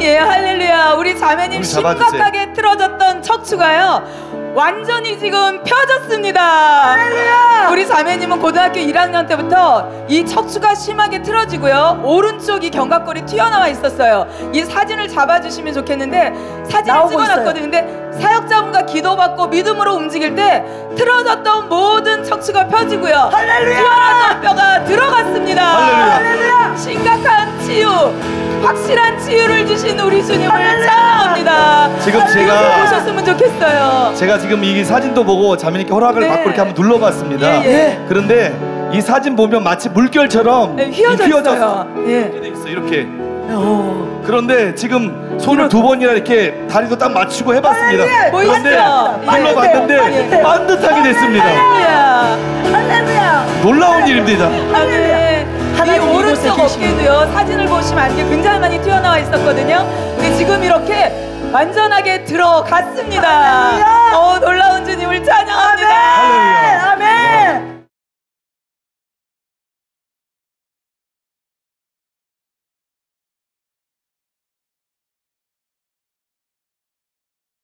예, 할렐루야. 우리 자매님. 심각하게 틀어졌던 척추가요. 완전히 지금 펴졌습니다. 우리 자매님은 고등학교 1학년 때부터 이 척추가 심하게 틀어지고요. 오른쪽이 견갑골이 튀어나와 있었어요. 이 사진을 잡아주시면 좋겠는데 사진을 찍어놨거든요. 근데 사역자분과 기도받고 믿음으로 움직일 때 틀어졌던 모든 척추가 펴지고요. 할렐루야! 튀어나왔던 뼈가 들어갔습니다. 할렐루야! 확실한 치유를 주신 우리 주님을 찬양합니다. 지금 이곳에 제가- 보셨으면 좋겠어요. 제가 지금 이 사진도 보고 자매님께 허락을 네. 받고 이렇게 한번 눌러봤습니다. 예, 예. 그런데 이 사진 보면 마치 물결처럼 네, 휘어져 휘어져서 있어요. 예. 이렇게 돼 있어 이렇게. 어. 그런데 지금 손을 두 번이나 이렇게 다리도 딱 맞추고 해봤습니다. 할렐루야! 그런데? 눌러봤는데. 반듯하게 됐습니다. 할렐루야. 할렐루야. 놀라운 일입니다. 이 오른쪽. 어깨도요. 사진을 보시면 안개 굉장히 많이 튀어나와 있었거든요. 근데 지금 이렇게 완전하게 들어갔습니다. 어 놀라운 주님을. 할렐루야.